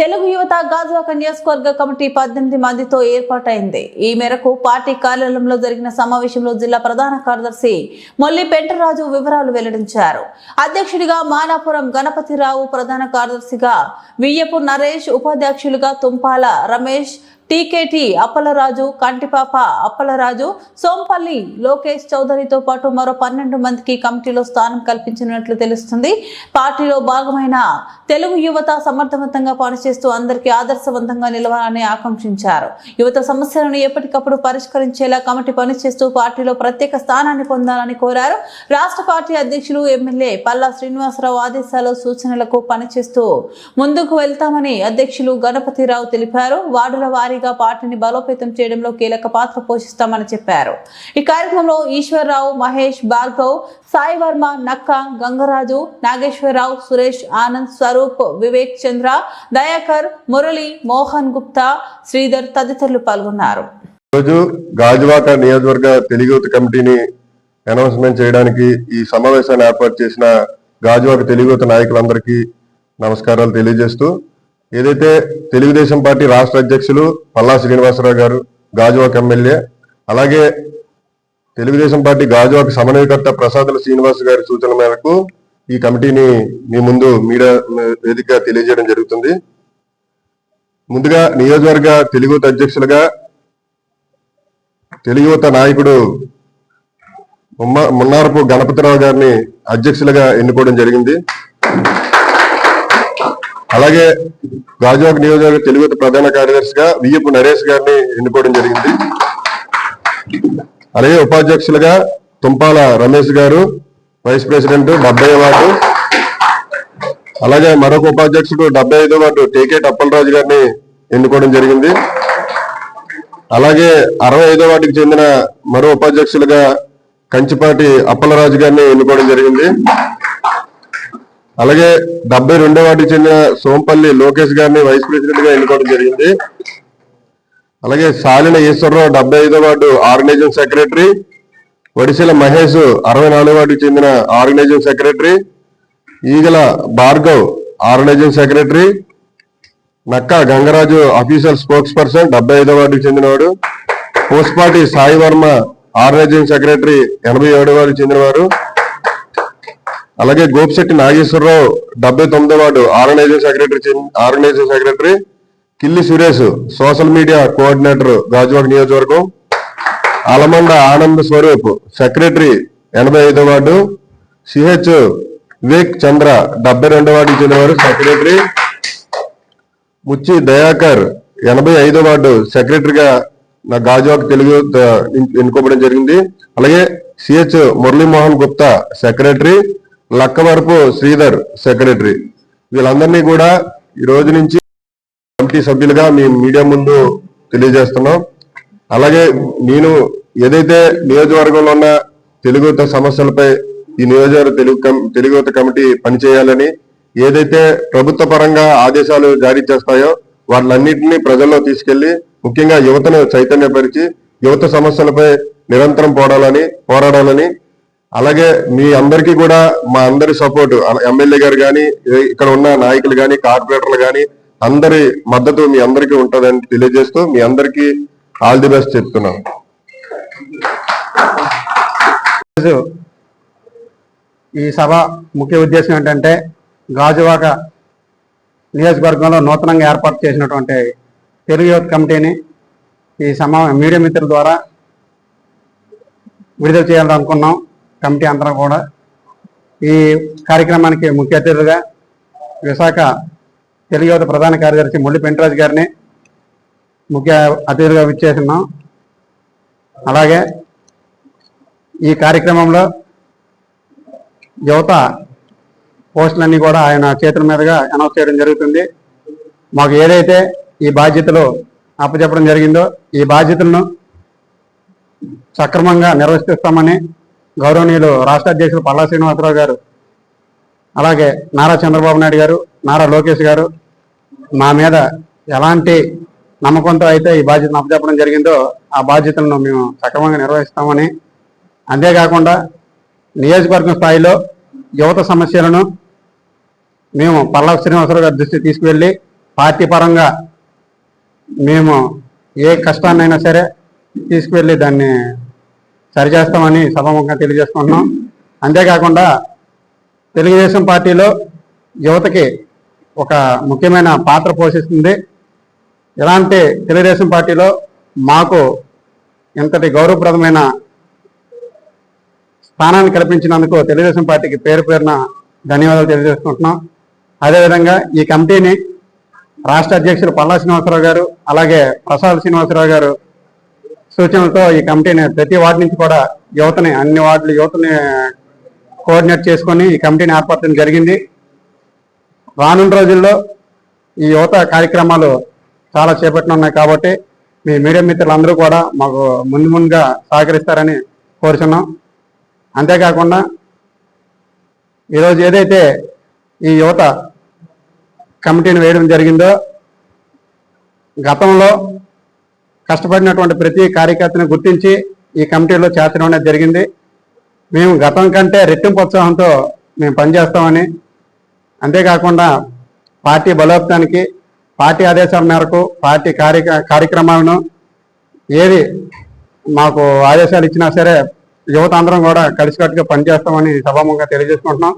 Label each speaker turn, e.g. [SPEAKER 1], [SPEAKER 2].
[SPEAKER 1] తెలుగు యువత గాజువాక నియోజకవర్గ కమిటీ పద్దెనిమిది మందితో ఏర్పాటైంది. ఈ మేరకు పార్టీ కార్యాలయంలో జరిగిన సమావేశంలో జిల్లా ప్రధాన కార్యదర్శి మొల్లి పెంటరాజు వివరాలు వెల్లడించారు. అధ్యక్షుడిగా మానాపురం గణపతిరావు ప్రధాన కార్యదర్శిగా వియ్యపు నరేష్ ఉపాధ్యక్షులుగా తుంపాల రమేష్ టీకేటీ అప్పలరాజు కంటిపాప అప్పలరాజు సోంపల్లి లోకేష్ చౌదరితో పాటు మరో పన్నెండు మందికి కమిటీలో స్థానం కల్పించినట్లు తెలుస్తుంది. పార్టీలో భాగమైన తెలుగు యువత సమర్థవంతంగా పనిచేస్తూ అందరికీ ఆదర్శవంతంగా నిలవాలని ఆకాంక్షించారు. యువత సమస్యలను ఎప్పటికప్పుడు పరిష్కరించేలా కమిటీ పనిచేస్తూ పార్టీలో ప్రత్యేక స్థానాన్ని పొందాలని కోరారు. రాష్ట్ర పార్టీ అధ్యక్షులు ఎమ్మెల్యే పల్లా శ్రీనివాసరావు ఆదేశాలు సూచనలకు పనిచేస్తూ ముందుకు వెళ్తామని అధ్యక్షులు గణపతిరావు తెలిపారు. వార్డుల వారి వారీగా పార్టీని బలోపేతం చేయడంలో కీలక పాత్ర పోషిస్తామని చెప్పారు. ఈ కార్యక్రమంలో ఈశ్వరరావు మహేష్ భార్గవ్ సాయి వర్మ నక్క గంగరాజు నాగేశ్వరరావు సురేష్ ఆనంద్ స్వరూప్ వివేక్ చంద్ర దయాకర్ మురళి మోహన్ గుప్తా శ్రీధర్ తదితరులు పాల్గొన్నారు.
[SPEAKER 2] ఈరోజు గాజువాక నియోజకవర్గ తెలుగు యువత కమిటీని అనౌన్స్మెంట్ చేయడానికి ఈ సమావేశాన్ని ఏర్పాటు చేసిన గాజువాక తెలుగు యువత నాయకులందరికీ నమస్కారాలు తెలియజేస్తూ ఏదైతే తెలుగుదేశం పార్టీ రాష్ట్ర అధ్యక్షులు పల్లా శ్రీనివాసరావు గారు గాజువాక ఎమ్మెల్యే అలాగే తెలుగుదేశం పార్టీ గాజువాక సమన్వయకర్త ప్రసాదుల శ్రీనివాస్ గారి సూచన మేరకు ఈ కమిటీని మీ ముందు మీడియా వేదికగా తెలియజేయడం జరుగుతుంది. ముందుగా నియోజకవర్గ తెలుగు అధ్యక్షులుగా తెలుగుత నాయకుడు ముమ్మ- మున్నారపు గణపతిరావు గారిని అధ్యక్షులుగా ఎన్నుకోవడం జరిగింది. అలాగే గాజువాక నియోజకవర్గ తెలుగు ప్రధాన కార్యదర్శిగా వియ్యపు నరేష్ గారిని ఎన్నుకోవడం జరిగింది. అలాగే ఉపాధ్యక్షులుగా తుంపాల రమేష్ గారు వైస్ ప్రెసిడెంట్ డెబ్బై వార్డు అలాగే మరొక ఉపాధ్యక్షుడు డెబ్బై ఐదో వార్డు టీకేట్ అప్పలరాజు గారిని ఎన్నుకోవడం జరిగింది. అలాగే అరవై ఐదో వార్డుకి చెందిన మరో ఉపాధ్యక్షులుగా కంచిపాటి అప్పలరాజు గారిని ఎన్నుకోవడం జరిగింది. అలాగే డెబ్బై రెండో వాటికి చెందిన సోంపల్లి లోకేష్ గారిని వైస్ ప్రెసిడెంట్గా ఎన్నుకోవడం జరిగింది. అలాగే సాలిన ఈశ్వరరావు డెబ్బై ఐదో ward organising secretary Vadisela Mahesh అరవై నాలుగో వార్డుకి చెందిన ఆర్గనైజింగ్ సెక్రటరీ ఈగల భార్గవ్ ఆర్గనైజింగ్ సెక్రటరీ నక్క గంగరాజు అఫీషియల్ స్పోక్స్ పర్సన్ డెబ్బై ఐదో వార్డుకి చెందినవాడు పోస్పాటి సాయి వర్మ ఆర్గనైజింగ్ సెక్రటరీ ఎనభై ఏడో వార్డుకి చెందినవారు అలాగే గోపిశెట్టి నాగేశ్వరరావు డెబ్బై తొమ్మిదో ward organising secretary organising secretary Killi Suresh social media coordinator Gajuwaka నియోజకవర్గం అలమండ ఆనంద్ స్వరూప్ సెక్రటరీ ఎనభై ఐదో వార్డు సిహెచ్ వివేక్ చంద్ర డెబ్బై రెండో వార్డు చెందినవారు సెక్రటరీ ముచ్చి దయాకర్ ఎనభై ఐదో వార్డు సెక్రటరీగా నా గాజువాక తెలుగు ఎన్నుకోవడం జరిగింది. అలాగే CH Muralimohan Gupta secretary Lakkavarapu Sridhar secretary. వీళ్ళందరినీ కూడా ఈ రోజు నుంచి కమిటీ సభ్యులుగా మీ మీడియా ముందు తెలియజేస్తున్నాం. అలాగే నేను ఏదైతే నియోజకవర్గంలో ఉన్న తెలుగుత సమస్యలపై ఈ నియోజకవర్గ తెలుగు తెలుగుత కమిటీ పనిచేయాలని ఏదైతే ప్రభుత్వ పరంగా ఆదేశాలు జారీ చేస్తాయో వాటిలన్నింటినీ ప్రజల్లో తీసుకెళ్ళి ముఖ్యంగా యువతను చైతన్యపరిచి యువత సమస్యలపై నిరంతరం పోరాడాలని పోరాడాలని అలాగే మీ అందరికీ కూడా మా అందరి సపోర్ట్ ఎమ్మెల్యే గారు కానీ ఇక్కడ ఉన్న నాయకులు కానీ కార్పొరేటర్లు కానీ అందరి మద్దతు మీ అందరికీ ఉంటుందని తెలియజేస్తూ మీ అందరికీ ఆల్ ది బెస్ట్ చెప్తున్నాను.
[SPEAKER 3] ఈ సభ ముఖ్య ఉద్దేశం ఏంటంటే గాజువాక నియోజకవర్గంలో నూతనంగా ఏర్పాటు చేసినటువంటి తెలుగు యువత్ కమిటీని ఈ సమా మీడియా మిత్రుల ద్వారా విడుదల చేయాలనుకున్నాం. కమిటీ అందరం కూడా ఈ కార్యక్రమానికి ముఖ్య అతిథులుగా విశాఖ తెలుగు యువత ప్రధాన కార్యదర్శి ముల్లి పెంటరాజు గారిని ముఖ్య అతిథులుగా విచ్చేస్తున్నాం. అలాగే ఈ కార్యక్రమంలో యువత పోస్టులన్నీ కూడా ఆయన చేతుల మీదుగా అనౌన్స్ చేయడం జరుగుతుంది. మాకు ఏదైతే ఈ బాధ్యతలు అప్పచెప్పడం జరిగిందో ఈ బాధ్యతలను సక్రమంగా నిర్వర్తిస్తామని గౌరవనీయులు రాష్ట్ర అధ్యక్షులు పల్లా శ్రీనివాసరావు గారు అలాగే నారా చంద్రబాబు నాయుడు గారు నారా లోకేష్ గారు మా మీద ఎలాంటి నమ్మకంతో అయితే ఈ బాధ్యతను అప్పచెప్పడం జరిగిందో ఆ బాధ్యతలను మేము సక్రమంగా నిర్వహిస్తామని అంతేకాకుండా నియోజకవర్గం స్థాయిలో యువత సమస్యలను మేము పల్లా శ్రీనివాసరావు గారి దృష్టికి తీసుకువెళ్ళి పార్టీ పరంగా మేము ఏ కష్టాన్నైనా సరే తీసుకువెళ్ళి దాన్ని సరిచేస్తామని సభాముఖంగా తెలియజేసుకుంటున్నాం. అంతేకాకుండా తెలుగుదేశం పార్టీలో యువతకి ఒక ముఖ్యమైన పాత్ర పోషిస్తుంది. ఇలాంటి తెలుగుదేశం పార్టీలో మాకు ఇంతటి గౌరవప్రదమైన స్థానాన్ని కల్పించినందుకు తెలుగుదేశం పార్టీకి పేరు పేరున ధన్యవాదాలు తెలియజేసుకుంటున్నాం. అదేవిధంగా ఈ కమిటీని రాష్ట్ర అధ్యక్షులు పల్లా శ్రీనివాసరావు గారు అలాగే ప్రసాద్ శ్రీనివాసరావు గారు సూచనలతో ఈ కమిటీని ప్రతి వార్డు నుంచి కూడా యువతని అన్ని వార్డులు యువతని కోఆర్డినేట్ చేసుకొని ఈ కమిటీని ఏర్పరచడం జరిగింది. రానున్న రోజుల్లో ఈ యువత కార్యక్రమాలు చాలా చేపట్టనున్నాయి కాబట్టి మీ మీడియా మిత్రులందరూ కూడా మాకు ముందు ముందుగా సహకరిస్తారని కోరుచున్నాం. అంతేకాకుండా ఈరోజు ఏదైతే ఈ యువత కమిటీని వేయడం జరిగిందో గతంలో కష్టపడినటువంటి ప్రతి కార్యకర్తని గుర్తించి ఈ కమిటీలో చేర్చడం అనేది జరిగింది. మేము గతం కంటే రెట్టింపు ఉత్సాహంతో మేము పనిచేస్తామని అంతేకాకుండా పార్టీ బలోపేతానికి పార్టీ ఆదేశాల మేరకు పార్టీ కార్య కార్యక్రమాలను ఏది మాకు ఆదేశాలు ఇచ్చినా సరే యువత అందరం కూడా కలిసికట్టుగా పనిచేస్తామని సభాముఖంగా తెలియజేసుకుంటున్నాం.